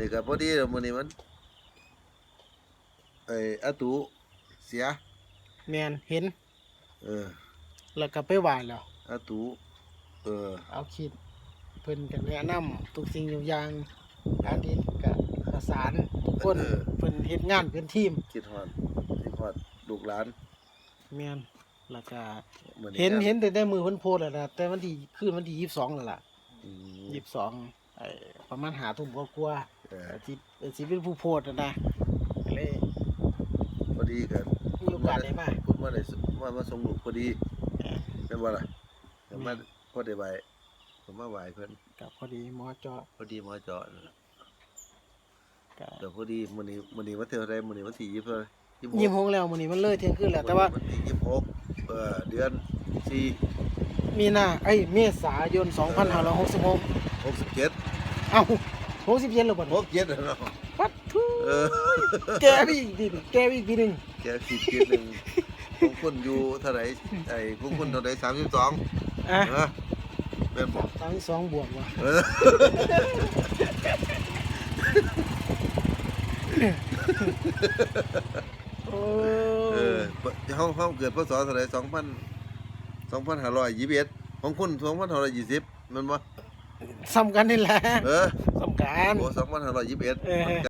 นี้ก็พอดีมื้อนี้มันไอ้อาตุเสีย แมนเห็น เออแล้วก็ไปไหว้แล้ว อาตุเออ เอาคิดเพิ่นก็แนะนำทุกสิ่งทุกอย่างอาทิตย์ก็ประสานทุกคนเพิ่นเฮ็ดงานเป็นทีมคิดฮอดคิดฮอดลูกหลานแม่นแล้วก็มื้อเห็นเห็นแต่ได้มือเพิ่นโพสต์แล้วนะแต่วันที่คืนวันที่22แล้วล่ะ อืม22ไอ้ประมาณ5ทุ่มกว่า เออๆอาทิตย์อาทิตย์เป็นผู้โพสต์นะนะก็เลยพอดีกันมีโอกาสได้มาคุณมาได้สมามาส่งลูกพอดีเออแม่นบ่ล่ะก็มาพอได้ไหวผมมาไหวเพิ่นกับพอดีหมอเจาะพอดีหมอเจาะนั่นล่ะก็เดี๋ยวพอดีมื้อนี้มื้อนี้วันที่เท่าไหร่มื้อนี้วันที่20เท่าไหร่ยิ้มหงแล้วมื้อนี้มันเลยเที่ยงคืนแล้วแต่ว่าวันที่26เอ่อเดือน4มีนาไอ้ยเมษายน2566 67เอ้า 67แล้วบ่เนี่ย67แล้วเนาะปัดทูเออแกไปอีกทีหนึ่งแกไปอีกทีหนึงแกคิดคิดหนึงของคุณอยู่เท่าไหร่ไอ้ของคุณเท่าไหร่32อะเออแม่นบ่ทั้งสองบวกว่ะเออโอ้เออเฮาเฮาเกิดพศเท่าไหร่2,000 2521ของคุณ2520แม่นบ่ซ้ำกันนี่แหละเออ ซ้ำกันโอ้2521เออ